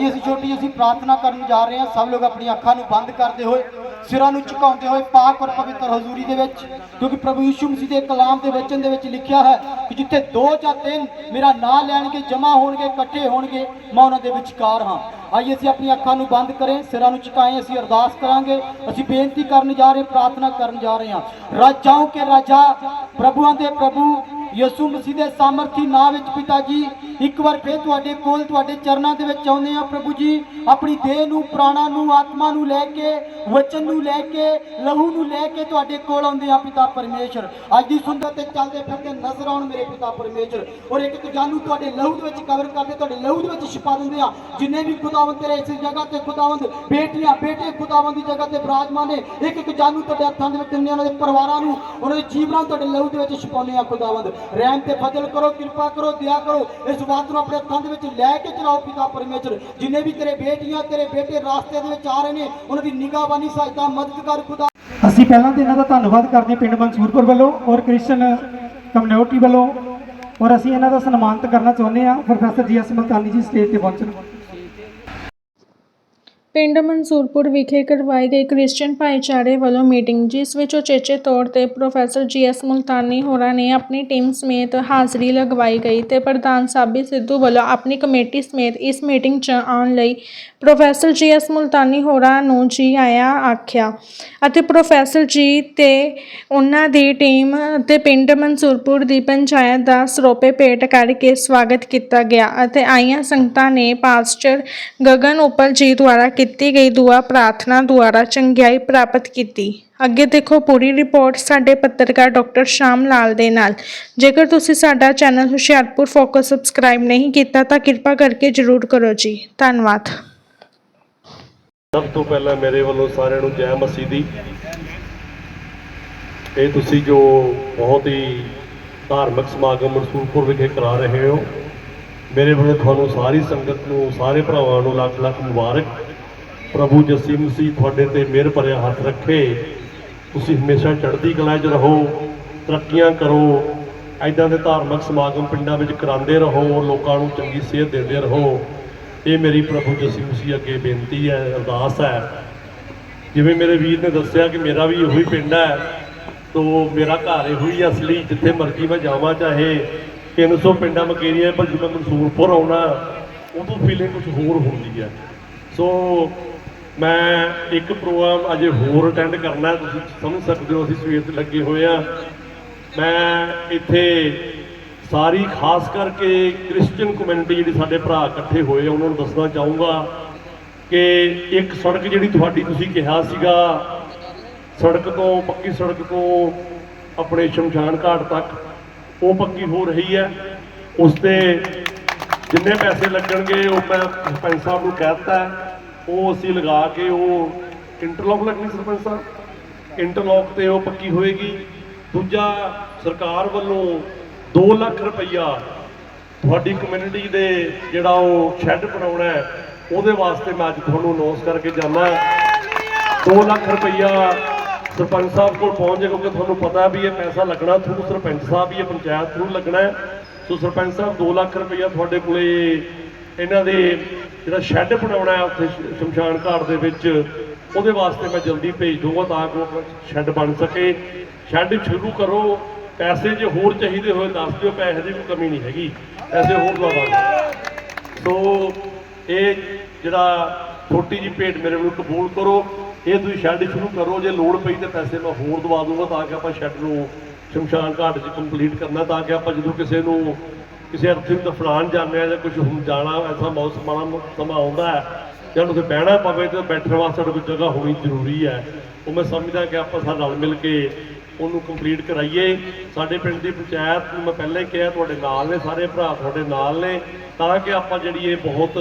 ਆਈਏ ਅਸੀਂ ਛੋਟੀ ਅਸੀਂ ਪ੍ਰਾਰਥਨਾ ਕਰਨ ਜਾ ਰਹੇ ਹਾਂ। ਸਭ ਲੋਕ ਆਪਣੀਆਂ ਅੱਖਾਂ ਨੂੰ ਬੰਦ ਕਰਦੇ ਹੋਏ, ਸਿਰਾਂ ਨੂੰ ਝੁਕਾਉਂਦੇ ਹੋਏ ਪਾਕ ਔਰ ਪਵਿੱਤਰ ਹਜ਼ੂਰੀ ਦੇ ਵਿੱਚ, ਕਿਉਂਕਿ ਪ੍ਰਭੂ ਯਿਸੂ ਮਸੀਹ ਦੇ ਕਲਾਮ ਦੇ ਵਚਨ ਦੇ ਵਿੱਚ ਲਿਖਿਆ ਹੈ ਕਿ ਜਿੱਥੇ ਦੋ ਜਾਂ ਤਿੰਨ ਮੇਰਾ ਨਾਮ ਲੈਣਗੇ ਜਮਾ ਹੋਣਗੇ, ਇਕੱਠੇ ਹੋਣਗੇ, ਮੈਂ ਉਹਨਾਂ ਦੇ ਵਿਚਕਾਰ ਹਾਂ। ਆਈਏ ਅਸੀਂ ਆਪਣੀਆਂ ਅੱਖਾਂ ਨੂੰ ਬੰਦ ਕਰੇ, ਸਿਰਾਂ ਨੂੰ ਝੁਕਾਏ, ਅਸੀਂ ਅਰਦਾਸ ਕਰਾਂਗੇ, ਅਸੀਂ ਬੇਨਤੀ ਕਰਨ ਜਾ ਰਹੇ, ਪ੍ਰਾਰਥਨਾ ਕਰਨ ਜਾ ਰਹੇ ਹਾਂ। ਰਾਜਾਂ ਕੇ ਰਾਜਾ, ਪ੍ਰਭੂਆਂ ਦੇ ਪ੍ਰਭੂ, ਯਿਸੂ ਮਸੀਹ ਦੇ ਸਾਮਰਥੀ ਨਾਮ ਵਿੱਚ ਪਿਤਾ ਜੀ ਇੱਕ ਵਾਰ ਫੇਰ ਤੁਹਾਡੇ ਕੋਲ ਤੁਹਾਡੇ ਚਰਨਾਂ ਦੇ ਵਿੱਚ ਆਉਂਦੇ ਆ ਪ੍ਰਭੂ ਜੀ। ਆਪਣੀ ਦੇਹ ਨੂੰ ਪ੍ਰਾਣਾ ਨੂੰ ਆਤਮਾ ਨੂੰ ਲੈ ਕੇ ਵਚਨ ਨੂੰ ਲੈ ਕੇ ਲਹੂ ਨੂੰ ਲੈ ਕੇ ਤੁਹਾਡੇ ਕੋਲ ਆਉਂਦੇ ਆ ਪਿਤਾ ਪਰਮੇਸ਼ਰ। ਅੱਜ ਦੀ ਸੁੰਦਰ ਤੇ ਚੱਲਦੇ ਫਿਰਦੇ ਨਜ਼ਰ ਆਉਣ ਮੇਰੇ ਪਿਤਾ ਪਰਮੇਸ਼ਰ। ਔਰ ਇੱਕ ਜਾਨੂ ਤੁਹਾਡੇ ਲਹੂ ਦੇ ਵਿੱਚ ਕਵਰ ਕਰਦੇ ਤੁਹਾਡੇ ਲਹੂ ਦੇ ਵਿੱਚ ਛਿਪਾ ਦਿੰਦੇ ਆ ਜਿੰਨੇ ਵੀ ਖੁਦਾਵੰਦ ਤੇਰੇ ਇਸ ਜਗ੍ਹਾ ਤੇ ਖੁਦਾਵੰਦ ਬੇਟੀਆਂ ਬੇਟੇ ਖੁਦਾਵੰਦ ਦੀ ਜਗ੍ਹਾ ਤੇ ਬਿਰਾਜਮਾਨ ਨੇ ਇੱਕ ਇੱਕ ਜਾਨੂ ਤੁਹਾਡੇ ਹੱਥਾਂ ਦੇ ਵਿੱਚ ਦਿੰਦੇ ਆ, ਉਹਨਾਂ ਦੇ ਪਰਿਵਾਰਾਂ ਨੂੰ ਉਹਨਾਂ ਦੇ ਜੀਵਨਾਂ ਨੂੰ ਤੁਹਾਡੇ ਲਹੂ ਦੇ ਵਿੱਚ ਛਿਪਾਉਂਦੇ ਆ ਖੁਦਾਵੰਦ। ਰਹਿਮ ਤੇ ਫਜ਼ਲ ਕਰੋ ਕਿਰਪਾ ਕਰੋ ਦਇਆ ਕਰੋ। ਇਸ ਬਾਤ ਨੂੰ ਆਪਣੇ ਹੱਥਾਂ ਵਿੱਚ ਲੈ ਕੇ ਚਲਾਓ ਪਿਤਾ ਪਰਮੇਸ਼ਰ। ਜਿੰਨੇ ਵੀ ਤੇਰੇ ਬੇਟੀਆਂ, ਤੇਰੇ ਬੇਟੇ ਰਾਸਤੇ ਦੇ ਵਿੱਚ ਆ ਰਹੇ ਨੇ, ਉਹਨਾਂ ਦੀ ਨਿਗਾਹਬਾਨੀ, ਸਹਾਇਤਾ, ਮਦਦ ਕਰ ਖੁਦਾ। ਅਸੀਂ ਪਹਿਲਾਂ ਤਾਂ ਇਹਨਾਂ ਦਾ ਧੰਨਵਾਦ ਕਰਦੇ ਹਾਂ ਪਿੰਡ ਮਨਸੂਰਪੁਰ ਵੱਲੋਂ ਔਰ ਕ੍ਰਿਸਚਨ ਕਮਿਊਨਿਟੀ ਵੱਲੋਂ। ਔਰ ਅਸੀਂ ਇਹਨਾਂ ਦਾ ਸਨਮਾਨਿਤ ਕਰਨਾ ਚਾਹੁੰਦੇ ਹਾਂ। ਪ੍ਰੋਫੈਸਰ ਜੀ ਐਸ ਮਲਤਾਨੀ ਜੀ ਸਟੇਜ ਤੇ ਪਹੁੰਚਣ। ਪਿੰਡ ਮਨਸੂਰਪੁਰ ਵਿਖੇ ਕਰਵਾਈ ਗਈ ਕ੍ਰਿਸਚੀਅਨ ਭਾਈਚਾਰੇ ਵੱਲੋਂ ਮੀਟਿੰਗ, ਜਿਸ ਵਿੱਚ ਉਚੇਚੇ ਤੌਰ ਤੇ ਪ੍ਰੋਫੈਸਰ ਜੀ ਜੀਐਸ ਮੁਲਤਾਨੀ ਹੋਰਾਂ ਨੇ ਆਪਣੀ ਟੀਮ ਸਮੇਤ ਹਾਜ਼ਰੀ ਲਗਵਾਈ ਗਈ ਤੇ ਪ੍ਰਧਾਨ ਸਾਬੀ ਸਿੱਧੂ ਵੱਲੋਂ ਆਪਣੀ ਕਮੇਟੀ ਸਮੇਤ ਇਸ ਮੀਟਿੰਗ 'ਚ ਆਉਣ ਲਈ ਪ੍ਰੋਫੈਸਰ ਜੀ ਜੀਐਸ ਮੁਲਤਾਨੀ ਹੋਰਾਂ ਨੂੰ ਜੀ ਆਇਆਂ ਆਖਿਆ ਅਤੇ ਪ੍ਰੋਫੈਸਰ ਜੀ ਤੇ ਉਹਨਾਂ ਦੀ ਟੀਮ ਅਤੇ ਪਿੰਡ ਮਨਸੂਰਪੁਰ ਦੀ ਪੰਚਾਇਤ ਦਾ ਸਰੋਪੇ ਭੇਟ ਕਰਕੇ ਸਵਾਗਤ ਕੀਤਾ ਗਿਆ ਅਤੇ ਆਈਆਂ ਸੰਗਤਾਂ ਨੇ ਪਾਸਟਰ ਗਗਨ ਉਪਲ ਜੀ ਦੁਆਰਾ ਕੀਤੀ ਗਈ ਦੁਆ ਪ੍ਰਾਰਥਨਾ ਦੁਆਰਾ ਚੰਗਿਆਈ ਪ੍ਰਾਪਤ ਕੀਤੀ। ਅੱਗੇ ਦੇਖੋ ਪੂਰੀ ਰਿਪੋਰਟ ਸਾਡੇ ਪੱਤਰਕਾਰ ਡਾਕਟਰ ਸ਼ਾਮ ਲਾਲ ਦੇ ਨਾਲ। ਜੇਕਰ ਤੁਸੀਂ ਸਾਡਾ ਚੈਨਲ ਹੁਸ਼ਿਆਰਪੁਰ ਫੋਕਸ ਸਬਸਕ੍ਰਾਈਬ ਨਹੀਂ ਕੀਤਾ ਤਾਂ ਕਿਰਪਾ ਕਰਕੇ ਜਰੂਰ ਕਰੋ ਜੀ। ਧੰਨਵਾਦ। ਸਭ ਤੋਂ ਪਹਿਲਾਂ ਮੇਰੇ ਵੱਲੋਂ ਸਾਰਿਆਂ ਨੂੰ ਜੈ ਮਸੀਹ ਦੀ। ਇਹ ਤੁਸੀਂ ਜੋ ਬਹੁਤ ਹੀ ਧਾਰਮਿਕ ਸਮਾਗਮ ਮਨਸੂਰਪੁਰ ਵਿਖੇ ਕਰਾ ਰਹੇ ਹੋ। ਮੇਰੇ ਵੱਲੋਂ ਤੁਹਾਨੂੰ ਸਾਰੀ ਸੰਗਤ ਨੂੰ, ਸਾਰੇ ਭਰਾਵਾਂ ਨੂੰ ਲੱਖ ਲੱਖ ਮੁਬਾਰਕ। ਪ੍ਰਭੂ ਜੱਸੀ ਸੀ ਤੁਹਾਡੇ ਤੇ ਮਿਹਰ ਭਰਿਆ ਹੱਥ ਰੱਖੇ। ਤੁਸੀਂ ਹਮੇਸ਼ਾ ਚੜ੍ਹਦੀ ਕਲਾ 'ਚ ਰਹੋ, ਤਰੱਕੀਆਂ ਕਰੋ ਐਦਾਂ ਦੇ ਧਾਰਮਿਕ ਸਮਾਗਮ ਪਿੰਡਾਂ ਵਿੱਚ ਕਰਾਉਂਦੇ ਰਹੋ, ਲੋਕਾਂ ਨੂੰ ਚੰਗੀ ਸਿਹਤ ਦਿੰਦੇ ਰਹੋ। ਇਹ ਮੇਰੀ ਪ੍ਰਭੂ ਜੱਸੀ ਮਸੀਹ ਅੱਗੇ ਬੇਨਤੀ ਹੈ, ਅਰਦਾਸ ਹੈ। ਜਿਵੇਂ ਮੇਰੇ ਵੀਰ ਨੇ ਦੱਸਿਆ ਕਿ ਮੇਰਾ ਵੀ ਇਹੋ ਹੀ ਪਿੰਡ ਹੈ, ਤੋ ਮੇਰਾ ਘਰ ਇਹੋ ਹੀ ਹੈ ਅਸਲੀ, ਜਿੱਥੇ ਮਰਜ਼ੀ ਮੈਂ ਜਾਵਾਂ, ਚਾਹੇ 300 ਪਿੰਡਾਂ ਮਕੇਰੀਆਂ ਪਰ ਜਦੋਂ ਮਨਸੂਰਪੁਰ ਆਉਣਾ, ਉਦੋਂ ਫੀਲਿੰਗ ਕੁਝ ਹੋਰ ਹੁੰਦੀ ਹੈ। ਸੋ ਮੈਂ ਇੱਕ ਪ੍ਰੋਗਰਾਮ ਅਜੇ ਹੋਰ ਅਟੈਂਡ ਕਰਨਾ ਤੁਸੀਂ ਸਮਝ ਸਕਦੇ ਹੋ, ਅਸੀਂ ਸਵੇਰ ਤੇ ਲੱਗੇ ਹੋਏ ਆ ਮੈਂ ਇੱਥੇ ਸਾਰੀ ਖਾਸ ਕਰਕੇ ਕ੍ਰਿਸਚੀਅਨ ਕਮਿਊਨਿਟੀ ਜਿਹੜੀ ਸਾਡੇ ਭਰਾ ਇਕੱਠੇ ਹੋਏ ਆ, ਉਹਨਾਂ ਨੂੰ ਦੱਸਣਾ ਚਾਹੂੰਗਾ ਕਿ ਇੱਕ ਸੜਕ ਜਿਹੜੀ ਤੁਹਾਡੀ ਤੁਸੀਂ ਕਿਹਾ ਸੀਗਾ, ਸੜਕ ਤੋਂ, ਪੱਕੀ ਸੜਕ ਤੋਂ ਆਪਣੇ ਸ਼ਮਸ਼ਾਨ ਘਾਟ ਤੱਕ, ਉਹ ਪੱਕੀ ਹੋ ਰਹੀ ਹੈ। ਉਸ ਤੇ ਜਿੰਨੇ ਪੈਸੇ ਲੱਗਣਗੇ, ਉਹ ਮੈਂ ਸਰਪੰਚ ਸਾਹਿਬ ਨੂੰ ਕਹਿ ਦਿੱਤਾ ਉਹ ਅਸੀਂ ਲਗਾ ਕੇ ਉਹ ਇੰਟਰਲੌਕ ਲੱਗਣੀ ਸਰਪੰਚ ਸਾਹਿਬ। ਇੰਟਰਲੌਕ ਤੇ ਉਹ ਪੱਕੀ ਹੋਏਗੀ। ਦੂਜਾ ਸਰਕਾਰ ਵੱਲੋਂ 2 ਲੱਖ ਰੁਪਈਆ ਤੁਹਾਡੀ ਕਮਿਊਨਿਟੀ ਦੇ ਜਿਹੜਾ ਉਹ ਸ਼ੈੱਡ ਬਣਾਉਣਾ ਹੈ, ਉਹਦੇ ਵਾਸਤੇ ਮੈਂ ਅੱਜ ਤੁਹਾਨੂੰ ਅਨਾਉਂਸ ਕਰਕੇ ਜਾਣਾ 2 ਲੱਖ ਰੁਪਈਆ ਸਰਪੰਚ ਸਾਹਿਬ ਕੋਲ ਪਹੁੰਚ ਜਾਏ, ਕਿਉਂਕਿ ਤੁਹਾਨੂੰ ਪਤਾ ਵੀ ਇਹ ਪੈਸਾ ਲੱਗਣਾ ਥਰੂ ਸਰਪੰਚ ਸਾਹਿਬ ਹੀ ਇਹ ਪੰਚਾਇਤ ਥਰੂ ਲੱਗਣਾ ਸੋ ਸਰਪੰਚ ਸਾਹਿਬ 2 ਲੱਖ ਰੁਪਈਆ ਤੁਹਾਡੇ ਕੋਲੇ ਇਹਨਾਂ ਦੇ ਜਿਹੜਾ ਸ਼ੈੱਡ ਬਣਾਉਣਾ ਹੈ ਉੱਥੇ ਸ਼- ਸ਼ਮਸ਼ਾਨ ਘਾਟ ਦੇ ਵਿੱਚ, ਉਹਦੇ ਵਾਸਤੇ ਮੈਂ ਜਲਦੀ ਭੇਜ ਦੂੰਗਾ ਤਾਂ ਕਿ ਉਹ ਸ਼ੈੱਡ ਬਣ ਸਕੇ। ਸ਼ੈੱਡ ਸ਼ੁਰੂ ਕਰੋ, ਪੈਸੇ ਜੇ ਹੋਰ ਚਾਹੀਦੇ ਹੋਏ ਦੱਸ ਦਿਓ, ਪੈਸੇ ਦੀ ਕੋਈ ਕਮੀ ਨਹੀਂ ਹੈਗੀ। ਪੈਸੇ ਹੋਰ ਦਵਾਵਾਂਗੇ ਸੋ, ਇਹ ਜਿਹੜਾ ਛੋਟੀ ਜੀ ਭੇਟ ਮੇਰੇ ਵੱਲੋਂ ਕਬੂਲ ਕਰੋ। ਇਹ ਤੁਸੀਂ ਸ਼ੈੱਡ ਸ਼ੁਰੂ ਕਰੋ, ਜੇ ਲੋੜ ਪਈ ਤੇ ਪੈਸੇ ਮੈਂ ਹੋਰ ਦਵਾ ਦੂੰਗਾ ਤਾਂ ਕਿ ਆਪਾਂ ਸ਼ੈੱਡ ਨੂੰ ਸ਼ਮਸ਼ਾਨ ਘਾਟ 'ਚ ਕੰਪਲੀਟ ਕਰਨਾ, ਤਾਂ ਕਿ ਆਪਾਂ ਜਦੋਂ ਕਿਸੇ ਨੂੰ ਕਿਸੇ ਅਰਥੀ ਨੂੰ ਦਫਨਾਉਣ ਜਾਂਦੇ ਆ ਜਾਂ ਕੁਝ ਹੁਣ ਜਾਣਾ, ਐਸਾ ਮੌਸਮ ਮਾੜਾ ਸਮਾਂ ਆਉਂਦਾ ਹੈ, ਜਾਂ ਉੱਥੇ ਬਹਿਣਾ ਪਵੇ ਤੇ ਬੈਠਣ ਵਾਸਤੇ ਸਾਡੇ ਕੋਲ ਜਗ੍ਹਾ ਹੋਣੀ ਜ਼ਰੂਰੀ ਹੈ। ਉਹ ਮੈਂ ਸਮਝਦਾ ਕਿ ਆਪਾਂ ਸਾਰੇ ਰਲ ਮਿਲ ਕੇ ਉਹਨੂੰ ਕੰਪਲੀਟ ਕਰਾਈਏ। ਸਾਡੇ ਪਿੰਡ ਦੀ ਪੰਚਾਇਤ ਨੂੰ ਮੈਂ ਪਹਿਲਾਂ ਹੀ ਕਿਹਾ, ਤੁਹਾਡੇ ਨਾਲ ਨੇ ਸਾਰੇ ਭਰਾ ਤੁਹਾਡੇ ਨਾਲ ਨੇ, ਤਾਂ ਕਿ ਆਪਾਂ ਜਿਹੜੀ ਇਹ ਬਹੁਤ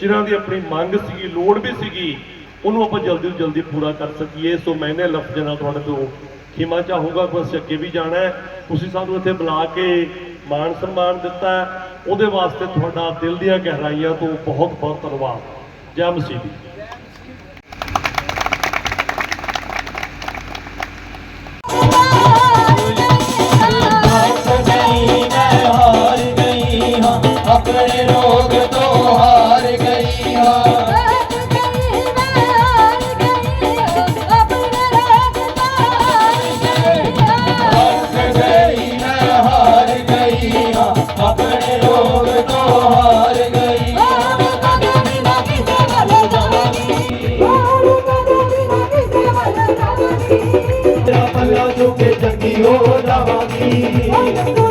ਜਿਨ੍ਹਾਂ ਦੀ ਆਪਣੀ ਮੰਗ ਸੀਗੀ, ਲੋੜ ਵੀ ਸੀਗੀ, ਉਹਨੂੰ ਆਪਾਂ ਜਲਦੀ ਤੋਂ ਜਲਦੀ ਪੂਰਾ ਕਰ ਸਕੀਏ। ਸੋ ਮੈਂ ਇਹਨੇ ਲਫ਼ਜ਼ਾਂ ਨਾਲ ਤੁਹਾਡੇ ਤੋਂ ਖਿਮਾ ਚਾਹੂੰਗਾ ਕਿ ਅਸੀਂ ਅੱਗੇ ਵੀ ਜਾਣਾ ਹੈ। ਤੁਸੀਂ ਸਾਨੂੰ ਇੱਥੇ ਬੁਲਾ ਕੇ ਮਾਣ ਸਨਮਾਨ ਦਿੱਤਾ ਉਹਦੇ ਵਾਸਤੇ ਤੁਹਾਡਾ ਦਿਲ ਦੀਆਂ ਗਹਿਰਾਈਆਂ ਤੋਂ ਬਹੁਤ ਬਹੁਤ ਧੰਨਵਾਦ। ਜੈ ਮਸੀਹ ਕੇ ਚੰਗੀ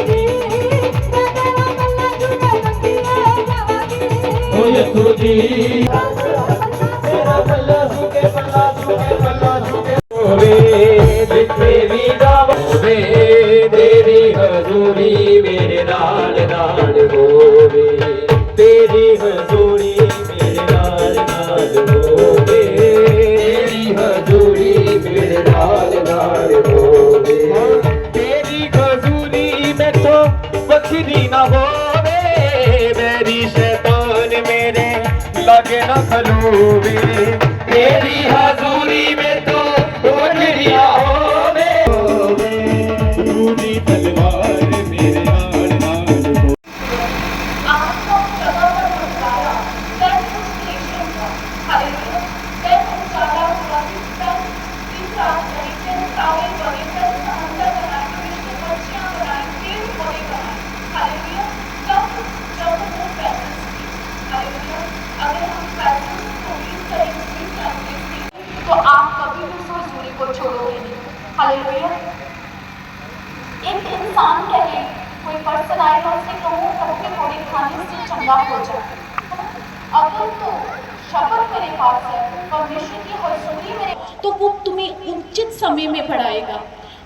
तो वो तुम्हें उचित समय में पढ़ाएगा।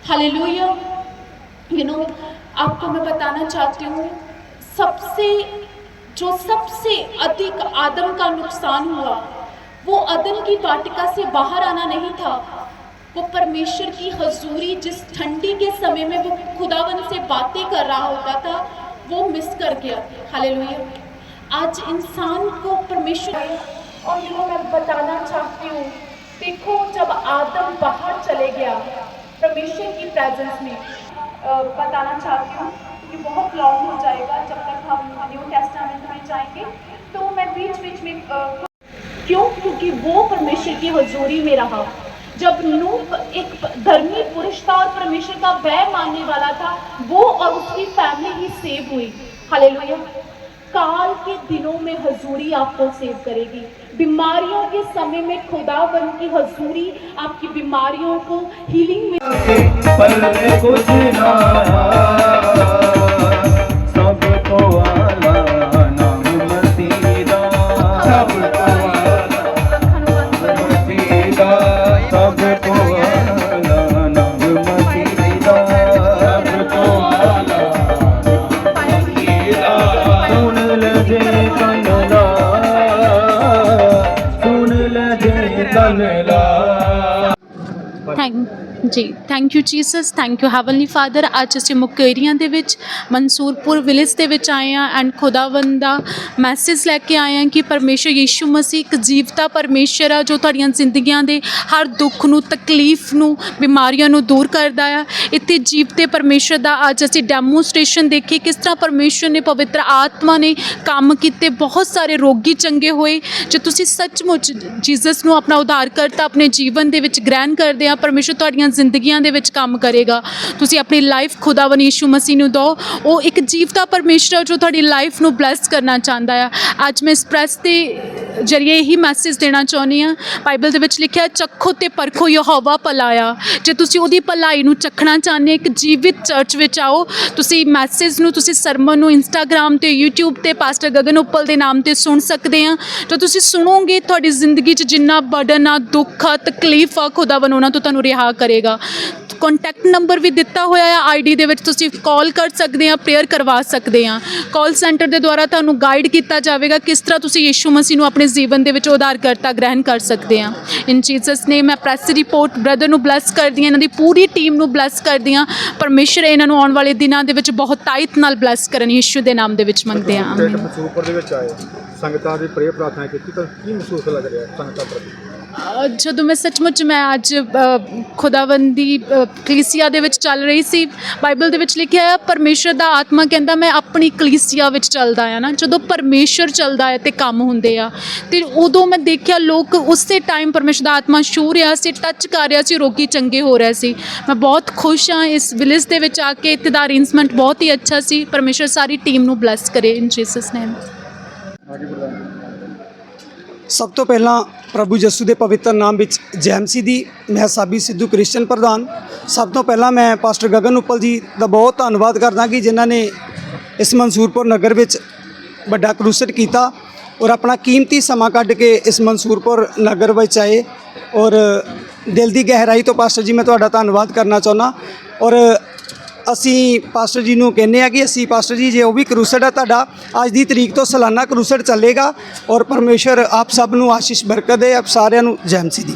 हालेलुया। यू नो आपको मैं बताना चाहती हूँ, सबसे जो सबसे अधिक आदम का नुकसान हुआ, वो अदन की वाटिका से बाहर आना नहीं था। वो परमेश्वर की हजूरी जिस ठंडी के समय में वो खुदावन से बातें कर रहा होता था, वो मिस कर गया। हालेलुया। आज इंसान को परमेश्वर और जो मैं बताना चाहती हूँ, देखो जब आदम बाहर चले गया परमेश्वर की प्रेजेंस में। बताना चाहती हूँ कि बहुत लॉन्ग हो जाएगा जब तक हम न्यू टेस्टामेंट में जाएँगे। तो मैं बीच बीच में क्यों? क्योंकि वो परमेश्वर की हजूरी में रहा। जब नूह एक धर्मी पुरुष था और परमेश्वर का वह मानने वाला था, वो और उसकी फैमिली ही सेव हुई। हालेलुया काल के दिनों में हजूरी आपको सेव करेगी। बीमारियों के समय में खुदा बन की हजूरी आपकी बीमारियों को हीलिंग में thank you Jesus thank you heavenly father ਅੱਜ ਅਸੀਂ ਮੁਕੇਰੀਆਂ ਦੇ ਵਿੱਚ, ਮਨਸੂਰਪੁਰ ਵਿਲੇਜ ਦੇ ਵਿੱਚ ਆਏ ਹਾਂ ਐਂਡ ਖੁਦਾਵੰਦ ਦਾ ਮੈਸੇਜ ਲੈ ਕੇ ਆਏ ਹਾਂ ਕਿ ਪਰਮੇਸ਼ਰ ਯੀਸ਼ੂ ਮਸੀਹ ਇੱਕ ਜੀਵਤਾ ਪਰਮੇਸ਼ਰ ਆ ਜੋ ਤੁਹਾਡੀਆਂ ਜ਼ਿੰਦਗੀਆਂ ਦੇ ਹਰ ਦੁੱਖ ਨੂੰ, ਤਕਲੀਫ ਨੂੰ, ਬਿਮਾਰੀਆਂ ਨੂੰ ਦੂਰ ਕਰਦਾ ਆ। ਇੱਥੇ ਜੀਵਤੇ ਪਰਮੇਸ਼ਰ ਦਾ ਅੱਜ ਅਸੀਂ ਡੈਮੋਸਟ੍ਰੇਸ਼ਨ ਦੇਖੀ ਕਿਸ ਤਰ੍ਹਾਂ ਪਰਮੇਸ਼ਰ ਨੇ ਪਵਿੱਤਰ ਆਤਮਾ ਨੇ ਕੰਮ ਕੀਤੇ। ਬਹੁਤ ਸਾਰੇ ਰੋਗੀ ਚੰਗੇ ਹੋਏ, ਜੇ ਤੁਸੀਂ ਸੱਚਮੁੱਚ ਜੀਸਸ ਨੂੰ ਆਪਣਾ ਉਧਾਰ ਕਰਤਾ ਆਪਣੇ ਜੀਵਨ ਦੇ ਵਿੱਚ ਗ੍ਰਹਿਣ ਕਰਦੇ ਆ। ਪਰਮੇਸ਼ਰ ਤੁਹਾਡੀਆਂ ਜ਼ਿੰਦਗੀਆਂ ਦੇ ਵਿੱਚ ਕੰਮ ਕਰੇਗਾ। ਤੁਸੀਂ ਆਪਣੀ ਲਾਈਫ ਖੁਦਾਵੰ ਯੀਸ਼ੂ ਮਸੀਹ ਨੂੰ ਦਿਓ। ਉਹ ਇੱਕ ਜੀਵਤਾ ਪਰਮੇਸ਼ਰ ਜੋ ਤੁਹਾਡੀ ਲਾਈਫ ਨੂੰ ਬਲੈਸ ਕਰਨਾ ਚਾਹੁੰਦਾ ਆ ਅੱਜ ਮੈਂ ਇਸ ਪ੍ਰੈਸ 'ਤੇ ਜਰੀਏ ਹੀ ਮੈਸੇਜ ਦੇਣਾ ਚਾਹੁੰਦੀ ਆ ਬਾਈਬਲ ਦੇ ਵਿੱਚ ਲਿਖਿਆ ਚੱਖੋ ਤੇ ਪਰਖੋ ਯਹੋਵਾ ਭਲਾਇਆ ਜੇ ਤੁਸੀਂ ਉਹਦੀ ਭਲਾਈ ਨੂੰ ਚੱਖਣਾ ਚਾਹੁੰਦੇ ਇੱਕ ਜੀਵਿਤ ਚਰਚ ਵਿੱਚ ਆਓ, ਤੁਸੀਂ ਮੈਸੇਜ ਨੂੰ, ਤੁਸੀਂ ਸਰਮਨ ਨੂੰ ਇੰਸਟਾਗ੍ਰam ਤੇ, YouTube ਤੇ ਪਾਸਟਰ ਗਗਨ ਉੱਪਲ ਦੇ ਨਾਮ ਤੇ ਸੁਣ ਸਕਦੇ ਆ ਤਾਂ ਤੁਸੀਂ ਸੁਣੋਗੇ, ਤੁਹਾਡੀ ਜ਼ਿੰਦਗੀ 'ਚ ਜਿੰਨਾ ਬਰਡਨ ਆ, ਦੁੱਖ ਆ, ਤਕਲੀਫ ਆ ਖੁਦਾਵੰ ਉਹਨਾਂ ਤੋਂ ਤੁਹਾਨੂੰ ਰਿਹਾ ਕਰੇਗਾ। ਕੰਟੈਕਟ ਨੰਬਰ ਵੀ ਦਿੱਤਾ ਹੋਇਆ ਹੈ ਆਈਡੀ ਦੇ ਵਿੱਚ ਤੁਸੀਂ ਕਾਲ ਕਰ ਸਕਦੇ ਆ ਪ੍ਰੇਅਰ ਕਰਵਾ ਸਕਦੇ ਆ ਕਾਲ ਸੈਂਟਰ ਦੇ ਦੁਆਰਾ ਤੁਹਾਨੂੰ ਗਾਈਡ ਕੀਤਾ ਜਾਵੇਗਾ ਕਿਸ ਤਰ੍ਹਾਂ ਤੁਸੀਂ ਯੀਸ਼ੂ ਮਸੀਹ ਨੂੰ ਆਪਣੇ ਜੀਵਨ ਦੇ ਵਿੱਚ ਉਧਾਰਕਰਤਾ ਗ੍ਰਹਿਣ ਕਰ ਸਕਦੇ ਆ ਇਨ ਜੀਸਸ ਨੇਮ ਮੈਂ ਪ੍ਰੈਸ ਰਿਪੋਰਟ ਬ੍ਰਦਰ ਨੂੰ ਬਲੈਸ ਕਰਦੀ ਹਾਂ। ਇਹਨਾਂ ਦੀ ਪੂਰੀ ਟੀਮ ਨੂੰ ਬਲੈਸ ਕਰਦੀ ਹਾਂ। ਪਰਮੇਸ਼ਰ ਇਹਨਾਂ ਨੂੰ ਆਉਣ ਵਾਲੇ ਦਿਨਾਂ ਦੇ ਵਿੱਚ ਬਹੁਤ ਤਾਇਤ ਨਾਲ ਬਲੈਸ ਕਰਨ ਯੀਸ਼ੂ ਦੇ ਨਾਮ ਦੇ ਵਿੱਚ ਮੰਗਦੇ ਪਿੰਡ ਆਮੀਨ। ਮਸੂਪੁਰ ਦੇ ਵਿੱਚ ਆਏ। ਸੰਗਤਾਂ ਦੀ ਪ੍ਰੇ ਪ੍ਰਾਰਥਨਾ ਕੀਤੀ ਤਾਂ ਕੀ ਮਹਿਸੂਸ ਲੱਗ ਰਿਹਾ ਸੰਗਤਾਂ ਪ੍ਰਤੀ? ਜਦੋਂ ਮੈਂ ਸੱਚਮੁੱਚ ਮੈਂ ਅੱਜ ਅ, ਖੁਦਾਵੰਦ ਕਲੀਸਿਆ ਦੇ ਵਿੱਚ ਚੱਲ ਰਹੀ ਸੀ ਬਾਈਬਲ ਦੇ ਵਿੱਚ ਲਿਖਿਆ ਹੈ ਪਰਮੇਸ਼ਰ ਦਾ ਆਤਮਾ ਕਹਿੰਦਾ ਮੈਂ ਆਪਣੀ ਕਲੀਸਿਆ ਵਿੱਚ ਚੱਲਦਾ ਆ ਨਾ। ਜਦੋਂ ਪਰਮੇਸ਼ਰ ਚੱਲਦਾ ਹੈ ਤੇ ਕੰਮ ਹੁੰਦੇ ਆ ਤੇ ਉਦੋਂ ਮੈਂ ਦੇਖਿਆ ਲੋਕ ਉਸੇ ਟਾਈਮ ਪਰਮੇਸ਼ਰ ਦਾ ਆਤਮਾ ਛੂ ਰਿਹਾ ਸੀ ਟੱਚ ਕਰ ਰਿਹਾ ਸੀ ਰੋਗੀ ਚੰਗੇ ਹੋ ਰਹੇ ਸੀ। ਮੈਂ ਬਹੁਤ ਖੁਸ਼ ਹਾਂ ਇਸ ਵਿਲੇਜ ਦੇ ਵਿੱਚ ਆ ਕੇ ਇੱਥੇ ਦਾ ਅਰੇਂਜਮੈਂਟ ਬਹੁਤ ਹੀ ਅੱਛਾ ਸੀ। ਪਰਮੇਸ਼ਰ ਸਾਰੀ ਟੀਮ ਨੂੰ ਬਲੈਸ ਕਰੇ ਇਨ ਜੀਸਸ ਨੇਮ ਆਗੇ ਪ੍ਰਧਾਨ ਸਭ ਤੋਂ ਪਹਿਲਾਂ ਪ੍ਰਭੂ ਯਿਸੂ ਦੇ ਪਵਿੱਤਰ ਨਾਮ ਵਿੱਚ ਜੈਮਸੀ ਦੀ ਮੈਂ ਸਾਬੀ ਸਿੱਧੂ ਕ੍ਰਿਸ਼ਚਨ ਪ੍ਰਧਾਨ। ਸਭ ਤੋਂ ਪਹਿਲਾਂ ਮੈਂ ਪਾਸਟਰ ਗਗਨ ਉਪਲ ਜੀ ਦਾ ਬਹੁਤ ਧੰਨਵਾਦ ਕਰਦਾ ਕਿ ਜਿਨ੍ਹਾਂ ਨੇ ਇਸ ਮਨਸੂਰਪੁਰ ਨਗਰ ਵਿੱਚ ਵੱਡਾ ਕਰੂਸਟ ਕੀਤਾ ਔਰ ਆਪਣਾ ਕੀਮਤੀ ਸਮਾਂ ਕੱਢ ਕੇ ਇਸ ਮਨਸੂਰਪੁਰ ਨਗਰ ਵਿੱਚ ਆਏ ਔਰ ਦਿਲ ਦੀ ਗਹਿਰਾਈ ਤੋਂ ਪਾਸਟਰ ਜੀ, ਮੈਂ ਤੁਹਾਡਾ ਧੰਨਵਾਦ ਕਰਨਾ ਚਾਹੁੰਦਾ ਔਰ ਅਸੀਂ ਪਾਸਟਰ ਜੀ ਨੂੰ ਕਹਿੰਦੇ ਆ ਕਿ ਅਸੀਂ ਪਾਸਟਰ ਜੀ, ਜੇ ਉਹ ਵੀ ਕਰੂਸਡ ਹੈ ਤੁਹਾਡਾ, ਅੱਜ ਦੀ ਤਰੀਕ ਤੋਂ ਸਾਲਾਨਾ ਕਰੂਸਡ ਚੱਲੇਗਾ ਔਰ ਪਰਮੇਸ਼ਰ ਆਪ ਸਭ ਨੂੰ ਆਸ਼ੀਸ਼ ਬਰਕਤ ਦੇ, ਆਪ ਸਾਰਿਆਂ ਨੂੰ ਜੈ ਮਸੀਹ ਦੀ